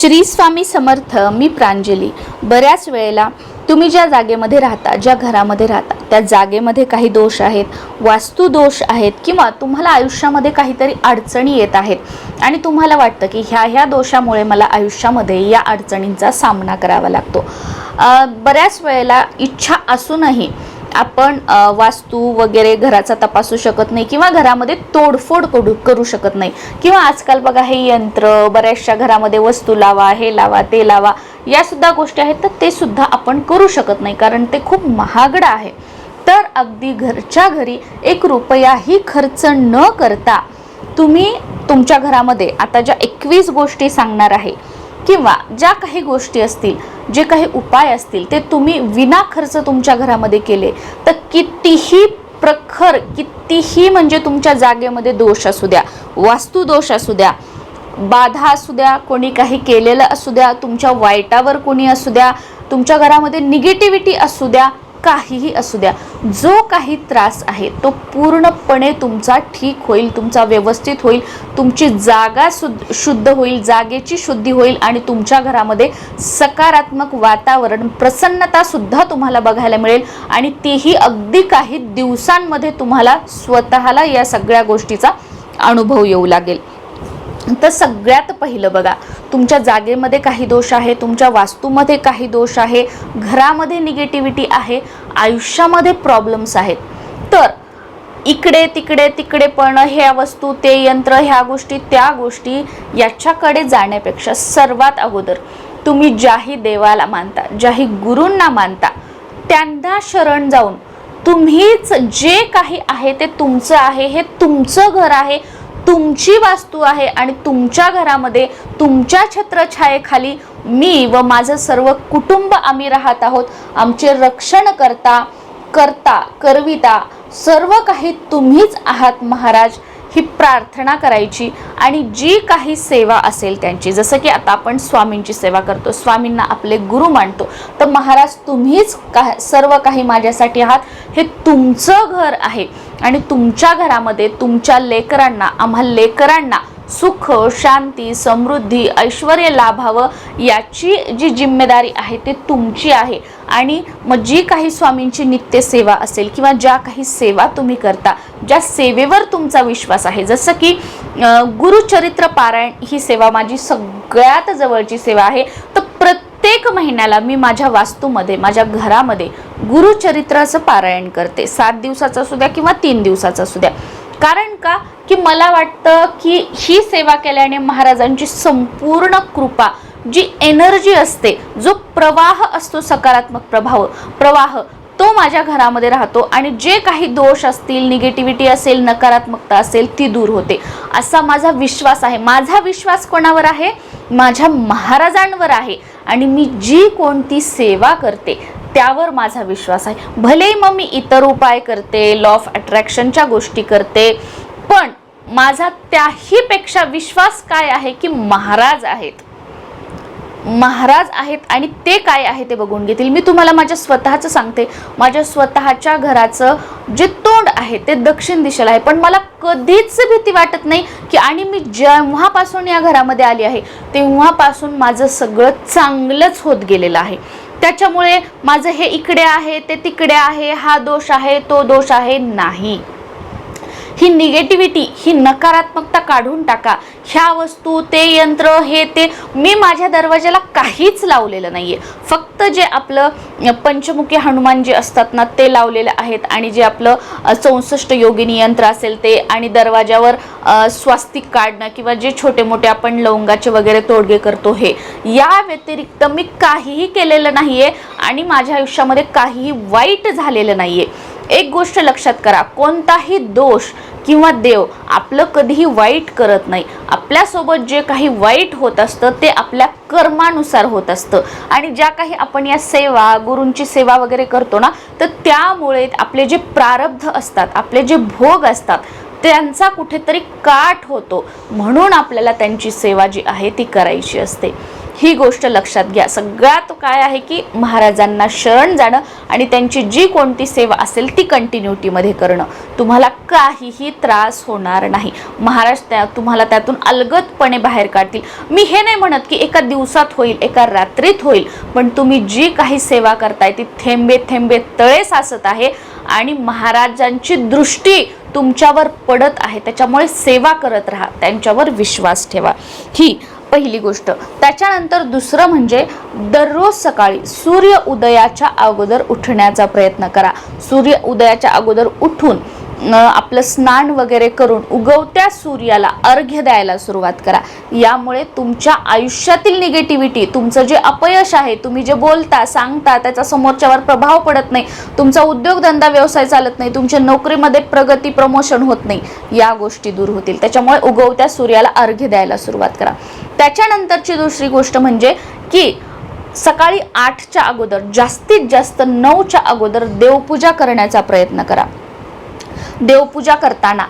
श्री स्वामी समर्थ मी प्रांजली. बऱ्याच वेळेला तुम्ही ज्या जागेमध्ये राहता ज्या घरामध्ये राहता त्या जागेमध्ये काही दोष आहेत वास्तू दोष आहेत किंवा तुम्हाला आयुष्यामध्ये काहीतरी अडचणी येत आहेत आणि तुम्हाला वाटतं की ह्या ह्या दोषामुळे मला आयुष्यामध्ये या अडचणींचा सामना करावा लागतो. बऱ्याच वेळेला इच्छा असूनही आपण वास्तू वगैरे घराचा तपासू शकत नाही किंवा घरामध्ये तोडफोड करू करू शकत नाही. किंवा आजकाल बघा हे यंत्र बऱ्याचशा घरामध्ये वस्तू लावा हे लावा ते लावा या सुद्धा गोष्टी आहेत तर ते सुद्धा आपण करू शकत नाही कारण ते खूप महागडं आहे. तर अगदी घरच्या घरी एक रुपयाही खर्च न करता तुम्ही तुमच्या घरामध्ये आता ज्या एकवीस गोष्टी सांगणार आहे किंवा ज्या काही गोष्टी असतील जे काही उपाय असतील ते तुम्ही विना खर्च तुमच्या घरामध्ये केले तर कितीही प्रखर कितीही म्हणजे तुमच्या जागेमध्ये दोष असू द्या वास्तू दोष असू द्या बाधा असू द्या कोणी काही केलेलं असू द्या तुमच्या वाईटावर कोणी असू द्या तुमच्या घरामध्ये निगेटिव्हिटी असू द्या काहीही असू द्या जो काही त्रास आहे तो पूर्णपणे तुमचा ठीक होईल तुमचा व्यवस्थित होईल तुमची जागा शुद्ध शुद्ध होईल जागेची शुद्धी होईल आणि तुमच्या घरामध्ये सकारात्मक वातावरण प्रसन्नता सुद्धा तुम्हाला बघायला मिळेल आणि तीही अगदी काही दिवसांमध्ये तुम्हाला स्वतःला या सगळ्या गोष्टीचा अनुभव येऊ लागेल. तर सगळ्यात पहिलं बघा तुमच्या जागेमध्ये काही दोष आहे तुमच्या वास्तूमध्ये काही दोष आहे घरामध्ये निगेटिव्हिटी आहे आयुष्यामध्ये प्रॉब्लेम्स आहेत. तर इकडे तिकडे तिकडे पण ह्या वस्तू ते यंत्र ह्या गोष्टी त्या गोष्टी याच्याकडे जाण्यापेक्षा सर्वात अगोदर तुम्ही ज्याही देवाला मानता ज्याही गुरूंना मानता त्यांना शरण जाऊन तुम्हीच जे काही आहे ते तुमचं आहे हे तुमचं घर आहे तुमची वास्तू आहे आणि तुमच्या घरामध्ये तुमच्या छत्रछायेखाली मी व माझं सर्व कुटुंब आम्ही राहत आहोत. आमचे रक्षण करता करता करविता सर्व काही तुम्हीच आहात महाराज ही प्रार्थना करायची. आणि जी काही सेवा असेल त्यांची जसं की आता आपण स्वामींची सेवा करतो स्वामींना आपले गुरु मानतो तर महाराज तुम्हीच का सर्व काही माझ्यासाठी आहात. हे तुमचं घर आहे. आणि तुमच्या घरामध्ये तुमच्या लेकरांना आम्हा लेकरांना सुख शांती समृद्धी ऐश्वर लाभावं याची जी जिम्मेदारी आहे ते तुमची आहे. आणि मग जी काही स्वामींची नित्य सेवा असेल किंवा ज्या काही सेवा तुम्ही करता ज्या सेवेवर तुमचा विश्वास आहे जसं की गुरुचरित्र पारायण ही सेवा माझी सगळ्यात जवळची सेवा आहे तर प्रत्येक महिन्याला मी माझ्या वास्तूमध्ये माझ्या घरामध्ये गुरुचरित्राचं पारायण करते. सात दिवसाचं असू द्या किंवा तीन दिवसाचं असू द्या. कारण का? की मला वाटतं की ही सेवा केल्याने महाराजांची संपूर्ण कृपा जी एनर्जी असते जो प्रवाह असतो सकारात्मक प्रभाव प्रवाह तो माझ्या घरामध्ये राहतो आणि जे काही दोष असतील निगेटिव्हिटी असेल नकारात्मकता असेल ती दूर होते. असा माझा विश्वास आहे. माझा विश्वास कोणावर आहे? माझ्या महाराजांवर आहे. आणि मी जी कोणती सेवा करते त्यावर माझा विश्वास आहे. भले मग मी इतर उपाय करते लॉ ऑफ अट्रॅक्शनच्या गोष्टी करते पण माझा त्याहीपेक्षा विश्वास काय आहे की महाराज आहेत. महाराज आहेत आणि ते काय आहे ते बघून घेतील. मी तुम्हाला माझ्या स्वतःचं सांगते. माझ्या स्वतःच्या घराचं जे तोंड आहे ते दक्षिण दिशेला आहे. पण मला कधीच भीती वाटत नाही की आणि मी जेव्हापासून या घरामध्ये आली आहे तेव्हापासून माझं सगळं चांगलंच होत गेलेलं आहे. त्याच्यामुळे माझं हे इकडे आहे ते तिकडे आहे हा दोष आहे तो दोष आहे नाही. ही निगेटिव्हिटी ही नकारात्मकता काढून टाका. ह्या वस्तू ते यंत्र हे ते मी माझ्या दरवाजाला काहीच लावलेलं नाही आहे फक्त जे आपलं पंचमुखी हनुमान जे असतात ना ते लावलेलं आहेत आणि जे आपलं चौसष्ट योगिनी यंत्र असेल ते आणि दरवाजावर स्वास्तिक काढणं किंवा जे छोटे मोठे आपण लवंगाचे वगैरे तोडगे करतो हे या व्यतिरिक्त मी काहीही केलेलं नाहीये आणि माझ्या आयुष्यामध्ये काहीही वाईट झालेलं नाहीये. एक गोष्ट लक्षात करा कोणताही दोष किंवा देव आपलं कधीही वाईट करत नाही. आपल्यासोबत जे काही वाईट होत असतं ते आपल्या कर्मानुसार होत असतं. आणि ज्या काही आपण या सेवा गुरूंची सेवा वगैरे करतो ना तर त्यामुळे आपले जे प्रारब्ध असतात आपले जे भोग असतात त्यांचा कुठेतरी काठ होतो. म्हणून आपल्याला त्यांची सेवा जी आहे ती करायची असते. ही गोष्ट लक्षात घ्या. सगळ्यात काय आहे की महाराजांना शरण जाणं आणि त्यांची जी कोणती सेवा असेल ती कंटिन्युटीमध्ये करणं. तुम्हाला काहीही त्रास होणार नाही. महाराज त्या तुम्हाला त्यातून अलगदपणे बाहेर काढतील. मी हे नाही म्हणत की एका दिवसात होईल एका रात्रीत होईल. पण तुम्ही जी काही सेवा करताय ती थेंबे थेंबे तळे साचत आहे आणि महाराजांची दृष्टी तुमच्यावर पडत आहे. त्याच्यामुळे सेवा करत राहा. त्यांच्यावर विश्वास ठेवा. ही पहिली गोष्ट. त्याच्यानंतर दुसरं म्हणजे दररोज सकाळी सूर्य उदयाच्या अगोदर उठण्याचा प्रयत्न करा. सूर्य उदयाच्या अगोदर उठून आपलं स्नान वगैरे करून उगवत्या सूर्याला अर्घ्य द्यायला सुरुवात करा. यामुळे तुमच्या आयुष्यातील निगेटिव्हिटी तुमचं जे अपयश आहे तुम्ही जे बोलता सांगता त्याचा समोरच्यावर प्रभाव पडत नाही तुमचा उद्योगधंदा व्यवसाय चालत नाही तुमच्या नोकरीमध्ये प्रगती प्रमोशन होत नाही या गोष्टी दूर होतील. त्याच्यामुळे उगवत्या सूर्याला अर्घ्य द्यायला सुरुवात करा. त्याच्यानंतरची दुसरी गोष्ट म्हणजे की सकाळी आठच्या अगोदर जास्तीत जास्त नऊच्या अगोदर देवपूजा करण्याचा प्रयत्न करा. देवपूजा करताना.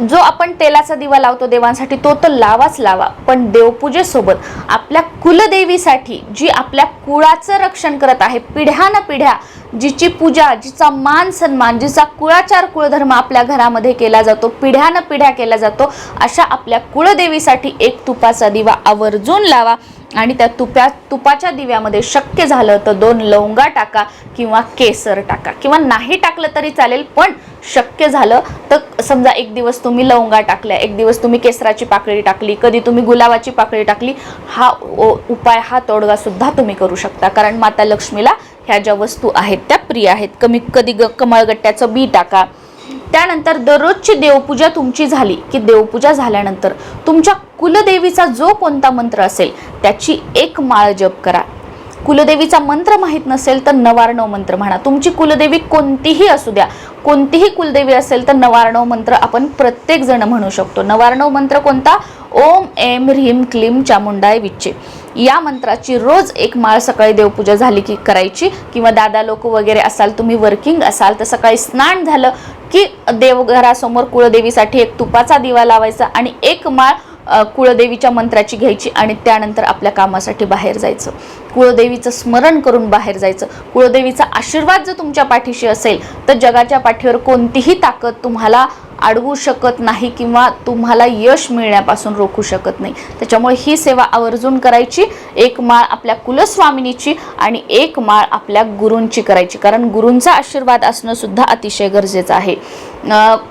जो आपण तेलाचा दिवा लावतो देवांसाठी तो तर लावाच लावा. पण देवपूजेसोबत आपल्या कुलदेवीसाठी जी आपल्या कुळाचं रक्षण करत आहे पिढ्यान पिढ्या जिची पूजा जिचा मान सन्मान जिचा कुळाचार कुळधर्म आपल्या घरामध्ये केला जातो पिढ्यान पिढ्या केला जातो अशा आपल्या कुळदेवीसाठी एक तुपाचा दिवा आवर्जून लावा. आणि त्या तुप्या तुपाच्या दिव्यामध्ये शक्य झालं तर दोन लवंगा टाका किंवा केसर टाका. किंवा नाही टाकलं तरी चालेल पण शक्य झालं तर समजा एक दिवस तुम्ही लवंगा टाकल्या एक दिवस तुम्ही केसराची पाकळी टाकली कधी तुम्ही गुलाबाची पाकळी टाकली हा ओ- उपाय हा तोडगा सुद्धा तुम्ही करू शकता. कारण माता लक्ष्मीला ह्या ज्या वस्तू आहेत त्या प्रिय आहेत. कमी कधी ग कमळगट्ट्याचं बी टाका त्यानंतर दररोजची देवपूजा तुमची झाली. की देवपूजा झाल्यानंतर तुमच्या कुलदेवीचा जो कोणता मंत्र असेल त्याची एक माळ जप करा. कुलदेवीचा मंत्र माहीत नसेल तर नवारणव मंत्र म्हणा. तुमची कुलदेवी कोणतीही असू द्या कोणतीही कुलदेवी असेल तर नवारणव मंत्र आपण प्रत्येक जण म्हणू शकतो. नवारणव मंत्र कोणता? ओम एम ह्रीम क्लीम चामुंडाय विच्चे. या मंत्राची रोज एक माळ सकाळी देवपूजा झाली की करायची किंवा दादा लोक वगैरे असाल तुम्ही वर्किंग असाल तर सकाळी स्नान झालं की देवघरासमोर कुळदेवीसाठी एक तुपाचा दिवा लावायचा आणि एक माळ कुळदेवीच्या मंत्राची घ्यायची आणि त्यानंतर आपल्या कामासाठी बाहेर जायचं. कुळदेवीचं स्मरण करून बाहेर जायचं. कुळदेवीचा आशीर्वाद जर तुमच्या पाठीशी असेल तर जगाच्या पाठीवर कोणतीही ताकद तुम्हाला अडवू शकत नाही किंवा तुम्हाला यश मिळण्यापासून रोखू शकत नाही. त्याच्यामुळे ही सेवा आवर्जून करायची एक माळ आपल्या कुलस्वामिनीची आणि एक माळ आपल्या गुरूंची करायची. कारण गुरूंचा आशीर्वाद असणं सुद्धा अतिशय गरजेचं आहे.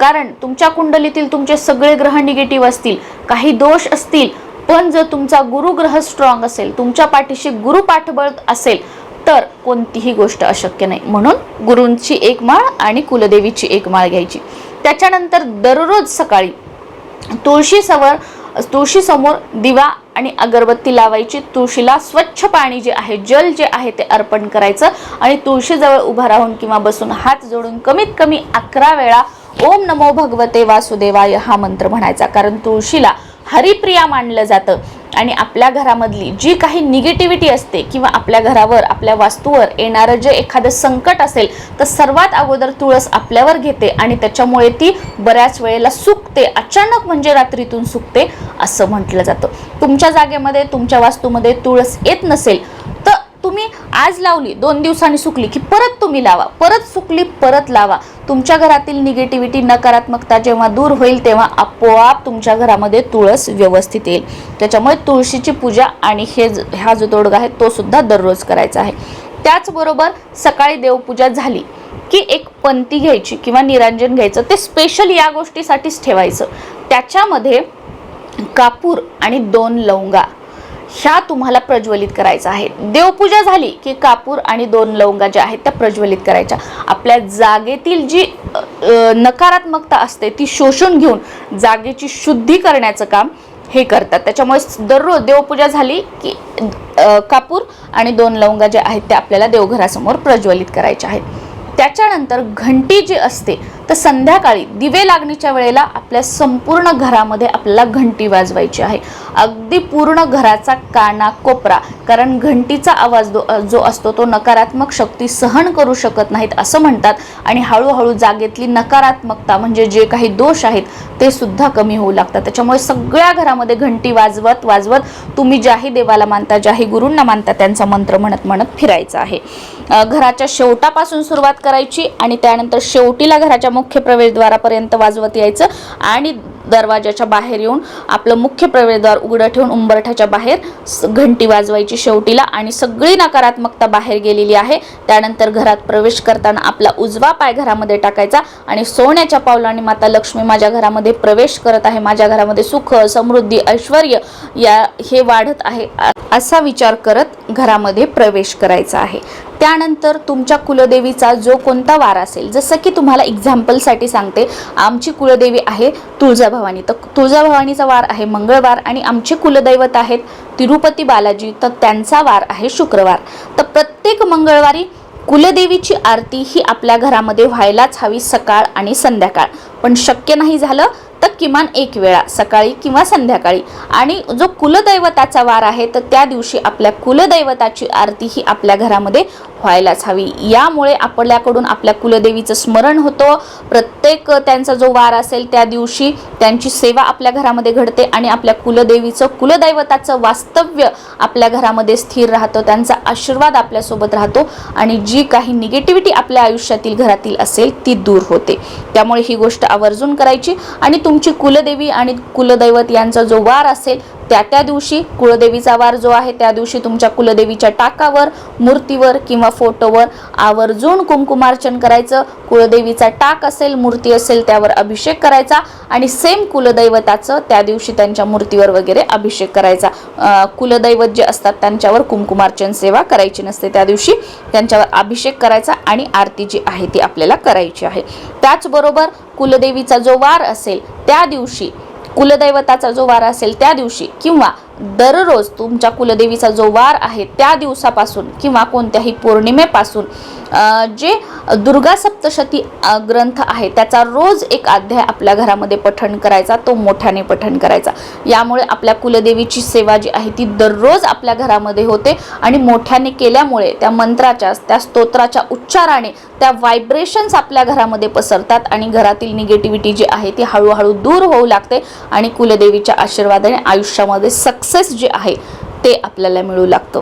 कारण तुमच्या कुंडलीतील तुमचे सगळे ग्रह निगेटिव्ह असतील काही दोष असतील पण जर तुमचा गुरुग्रह स्ट्रॉंग असेल तुमच्या पाठीशी गुरु पाठबळ असेल तर कोणतीही गोष्ट अशक्य नाही. म्हणून गुरूंची एक माळ आणि कुलदेवीची एक माळ घ्यायची. त्याच्यानंतर दररोज सकाळी तुळशीसमोर तुळशीसमोर दिवा आणि अगरबत्ती लावायची. तुळशीला स्वच्छ पाणी जे आहे जल जे आहे ते अर्पण करायचं आणि तुळशीजवळ उभा राहून किंवा बसून हात जोडून कमीत कमी अकरा वेळा ओम नमो भगवते वासुदेवाय हा मंत्र म्हणायचा. कारण तुळशीला हरिप्रिया मानलं जातं. आणि आपल्या घरामधली जी काही निगेटिव्हिटी असते किंवा आपल्या घरावर आपल्या वास्तूवर येणारं जे एखादं संकट असेल तर सर्वात अगोदर तुळस आपल्यावर घेते आणि त्याच्यामुळे ती बऱ्याच वेळेला सुकते. अचानक म्हणजे रात्रीतून सुकते असं म्हटलं जातं. तुमच्या जागेमध्ये तुमच्या वास्तूमध्ये तुळस येत नसेल तुम्ही आज लावली दोन दिवसांनी सुकली की परत तुम्ही लावा. परत सुकली परत लावा. तुमच्या घरातील निगेटिव्हिटी नकारात्मकता जेव्हा दूर होईल तेव्हा आपोआप तुमच्या घरामध्ये तुळस व्यवस्थित येईल. त्याच्यामुळे तुळशीची पूजा आणि हे ज- हा जो तोडगा आहे तो सुद्धा दररोज करायचा आहे. त्याचबरोबर सकाळी देवपूजा झाली की एक पंती घ्यायची किंवा निरांजन घ्यायचं ते स्पेशल या गोष्टीसाठीच ठेवायचं. त्याच्यामध्ये कापूर आणि दोन लवंगा ह्या तुम्हाला प्रज्वलित करायचा आहे. देवपूजा झाली की कापूर आणि दोन लवंगा ज्या आहेत त्या प्रज्वलित करायच्या. आपल्या जागेतील जी नकारात्मकता असते ती शोषून घेऊन जागेची शुद्धी करण्याचं काम हे करतात. त्याच्यामुळे दररोज देवपूजा झाली की कापूर आणि दोन लवंगा ज्या आहेत त्या आपल्याला देवघरासमोर प्रज्वलित करायच्या आहेत. त्याच्यानंतर घंटी जी असते तर संध्याकाळी दिवे लागणीच्या वेळेला आपल्या संपूर्ण घरामध्ये आपल्याला घंटी वाजवायची आहे. अगदी पूर्ण घराचा काना कोपरा कारण घंटीचा आवाज दो- जो असतो तो नकारात्मक शक्ती सहन करू शकत नाहीत असं म्हणतात आणि हळूहळू जागेतली नकारात्मकता म्हणजे जे काही दोष आहेत ते सुद्धा कमी होऊ लागतात. त्याच्यामुळे सगळ्या घरामध्ये घंटी वाजवत वाजवत तुम्ही ज्याही देवाला मानता ज्याही गुरूंना मानता त्यांचा मंत्र म्हणत म्हणत फिरायचा आहे. घराच्या शेवटापासून सुरुवात करायची आणि त्यानंतर शेवटीला घराच्या मुख्य प्रवेशद्वारापर्यंत वाजवत यायचं आणि दरवाजाच्या बाहेर येऊन आपलं मुख्य प्रवेशद्वार उघडं ठेवून उंबरठ्याच्या बाहेर घंटी वाजवायची शेवटीला आणि सगळी नकारात्मकता बाहेर गेलेली आहे. त्यानंतर घरात प्रवेश करताना आपला उजवा पाय घरामध्ये टाकायचा आणि सोन्याच्या पावलाने माता लक्ष्मी माझ्या घरामध्ये प्रवेश करत आहे. माझ्या घरामध्ये सुख समृद्धी ऐश्वर या हे वाढत आहे. असा विचार करत घरामध्ये प्रवेश करायचा आहे. त्यानंतर तुमच्या कुलदेवीचा जो कोणता वार असेल जसं की तुम्हाला एक्झाम्पलसाठी सांगते आमची कुलदेवी आहे तुळजाभवानी. तर तुळजाभवानीचा वार आहे मंगळवार आणि आमचे कुलदैवत आहेत तिरुपती बालाजी तर त्यांचा वार आहे शुक्रवार. तर प्रत्येक मंगळवारी कुलदेवीची आरती ही आपल्या घरामध्ये व्हायलाच हवी सकाळ आणि संध्याकाळ. पण शक्य नाही झालं तर किमान एक वेळा सकाळी किंवा संध्याकाळी. आणि जो कुलदैवताचा वार आहे तर त्या दिवशी आपल्या कुलदैवताची आरती ही आपल्या घरामध्ये व्हायलाच हवी. यामुळे आपल्याकडून आपल्या कुलदेवीचं स्मरण होतं. प्रत्येक त्यांचा जो वार असेल त्या दिवशी त्यांची सेवा आपल्या घरामध्ये घडते आणि आपल्या कुलदेवीचं कुलदैवताचं वास्तव्य आपल्या घरामध्ये स्थिर राहतं. त्यांचा आशीर्वाद आपल्यासोबत राहतो आणि जी काही निगेटिव्हिटी आपल्या आयुष्यातील घरातील असेल ती दूर होते. त्यामुळे ही गोष्ट आवर्जून करायची आणि तुमची कुलदेवी आणि कुलदैवत यांचा जो वार असेल त्या त्या दिवशी कुलदेवीचा वार जो आहे त्या दिवशी तुमच्या कुलदेवीच्या टाकावर मूर्तीवर किंवा फोटोवर आवर्जून कुंकुमार्चन करायचं. कुलदेवीचा टाक असेल मूर्ती असेल त्यावर अभिषेक करायचा आणि सेम कुलदैवताचं त्या दिवशी त्यांच्या मूर्तीवर वगैरे अभिषेक करायचा. कुलदैवत जे असतात त्यांच्यावर कुंकुमार्चन सेवा करायची नसते. त्या दिवशी त्यांच्यावर अभिषेक करायचा आणि आरती जी आहे ती आपल्याला करायची आहे. त्याचबरोबर कुलदेवीचा जो वार असेल त्या दिवशी कुलदैवताचा जो वार असेल त्या दिवशी किंवा दररोज तुमच्या कुलदेवीचा जो वार आहे त्या दिवसापासून किंवा कोणत्याही पौर्णिमेपासून जे दुर्गा सप्तशती ग्रंथ आहे त्याचा रोज एक अध्याय आपल्या घरामध्ये पठण करायचा तो मोठ्याने पठण करायचा. यामुळे आपल्या कुलदेवीची सेवा जी आहे ती दररोज आपल्या घरामध्ये होते आणि मोठ्याने केल्यामुळे त्या मंत्राच्या त्या स्तोत्राच्या उच्चाराने त्या व्हायब्रेशन्स आपल्या घरामध्ये पसरतात आणि घरातील निगेटिव्हिटी जी आहे ती हळूहळू दूर होऊ लागते आणि कुलदेवीच्या आशीर्वादाने आयुष्यामध्ये सक्सेस जे आहे ते आपल्याला मिळू लागतं.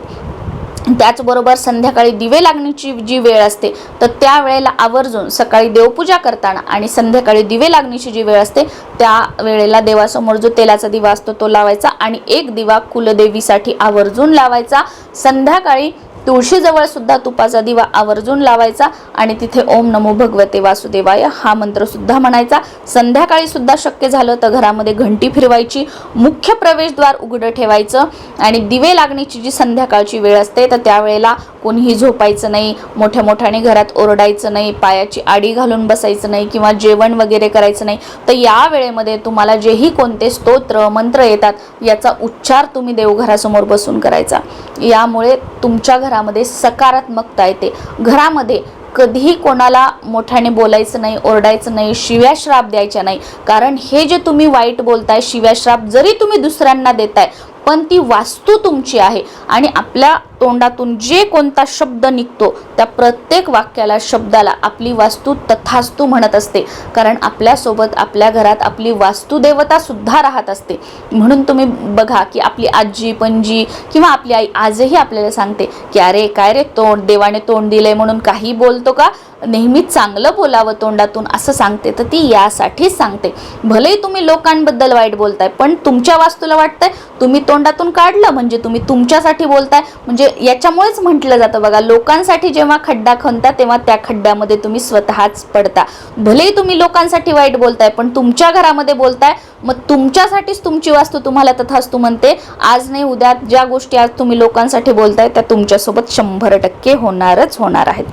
त्याचबरोबर संध्याकाळी दिवे लागण्याची जी वेळ असते तर त्या वेळेला आवर्जून सकाळी देवपूजा करताना आणि संध्याकाळी दिवे लागण्याची जी वेळ असते त्या वेळेला देवासमोर जो तेलाचा दिवा असतो तो लावायचा आणि एक दिवा कुलदेवीसाठी आवर्जून लावायचा. संध्याकाळी तुळशीजवळ सुद्धा तुपाचा दिवा आवर्जून लावायचा आणि तिथे ओम नमो भगवते वासुदेवाय हा मंत्र सुद्धा म्हणायचा. संध्याकाळी सुद्धा शक्य झालं तर घरामध्ये घंटी फिरवायची मुख्य प्रवेशद्वार उघडं ठेवायचं आणि दिवे लागण्याची जी संध्याकाळची वेळ असते तर त्यावेळेला कोणीही झोपायचं नाही मोठ्या मोठ्याने घरात ओरडायचं नाही पायाची आडी घालून बसायचं नाही किंवा जेवण वगैरे करायचं नाही तर या वेळेमध्ये तुम्हाला जेही कोणते स्तोत्र मंत्र येतात याचा उच्चार तुम्ही देवघरासमोर बसून करायचा. यामुळे तुमच्या घरामध्ये सकारात्मकता येते. घरामध्ये कधीही कोणाला मोठ्याने बोलायचं नाही ओरडायचं नाही शिव्या श्राप द्यायच्या नाही कारण हे जे तुम्ही वाईट बोलताय शिव्या श्राप जरी तुम्ही दुसऱ्यांना देताय पण ती वास्तू तुमची आहे आणि आपल्या तोंडातून जे कोणता शब्द निघतो त्या प्रत्येक वाक्याला शब्दाला आपली वास्तू तथास्तू म्हणत असते. कारण आपल्यासोबत आपल्या घरात आपली वास्तुदेवता सुद्धा राहत असते. म्हणून तुम्ही बघा की आपली आजी पणजी किंवा आपली आई आजही आपल्याला सांगते की अरे काय रे तोंड? देवाने तोंड दिलंय म्हणून काही बोलतो का? नेहमी चांगलं बोलावं तोंडातून असं सांगते तर ती यासाठीच सांगते. भलेही तुम्ही लोकांबद्दल वाईट बोलताय पण तुमच्या वास्तूला वाटतंय तुम्ही तोंडातून काढलं म्हणजे तुम्ही तुमच्यासाठी बोलताय. म्हणजे याच्यामुळेच म्हटलं जातं बघा लोकांसाठी जेव्हा खड्डा खणता तेव्हा त्या खड्ड्यामध्ये तुम्ही स्वतःच पडता. भलेही तुम्ही लोकांसाठी वाईट बोलताय पण तुमच्या घरामध्ये बोलताय मग तुमच्यासाठीच तुमची वास्तू तुम्हाला तथास्तू म्हणते आज नाही उद्या ज्या गोष्टी आज तुम्ही लोकांसाठी बोलताय त्या तुमच्यासोबत शंभर टक्के होणारच होणार आहेत.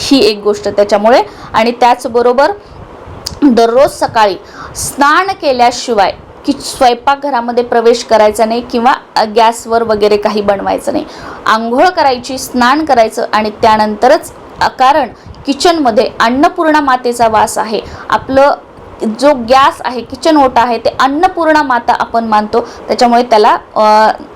ही एक गोष्ट त्याच्यामुळे. आणि त्याचबरोबर दररोज सकाळी स्नान केल्याशिवाय की स्वयंपाकघरामध्ये प्रवेश करायचा नाही किंवा गॅसवर वगैरे काही बनवायचं नाही. आंघोळ करायची स्नान करायचं आणि त्यानंतरच कारण किचनमध्ये अन्नपूर्णा मातेचा वास आहे. आपलं जो गॅस आहे किचन ओटा आहे ते अन्नपूर्णा माता आपण मानतो. त्याच्यामुळे त्याला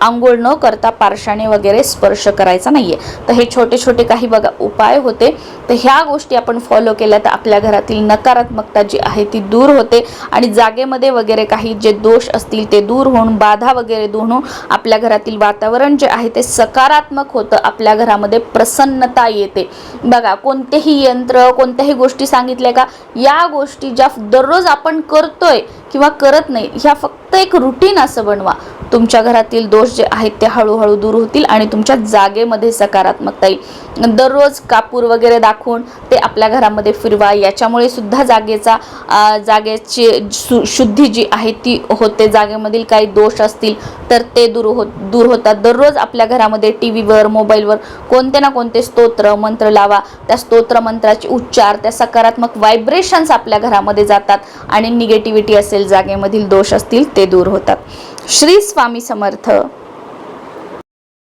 आंघोळ न करता पारशाने वगैरे स्पर्श करायचा नाहीये. तर हे छोटे छोटे काही बघा उपाय होते. तर ह्या गोष्टी आपण फॉलो केल्या तर आपल्या घरातील नकारात्मकता जी आहे ती दूर होते. आणि जागेमध्ये वगैरे काही जे दोष असतील ते दूर होऊन बाधा वगैरे दूर होऊन आपल्या घरातील वातावरण जे आहे ते सकारात्मक होतं. आपल्या घरामध्ये प्रसन्नता येते. बघा कोणतेही यंत्र कोणत्याही गोष्टी सांगितल्या का? या गोष्टी ज्या दररोज आपण करतोय किंवा करत नाही ह्या फक्त एक रुटीन असं बनवा. तुमच्या घरातील दोष जे आहेत ते हळूहळू दूर होतील आणि तुमच्या जागेमध्ये सकारात्मकता येईल दररोज कापूर वगैरे दाखवून ते आपल्या घरामध्ये फिरवा याच्यामुळे सुद्धा जागेचा जागेची शुद्धी जी आहे ती होते. जागेमधील काही दोष असतील तर ते दूर होत दूर होतात. दररोज आपल्या घरामध्ये टी व्हीवर मोबाईलवर कोणते ना कोणते स्तोत्र मंत्र लावा. त्या स्तोत्र मंत्राचे उच्चार त्या सकारात्मक व्हायब्रेशन्स आपल्या घरामध्ये जातात आणि निगेटिव्हिटी असेल जागेमधील दोष असतील ते दूर होतात. श्री स्वामी समर्थ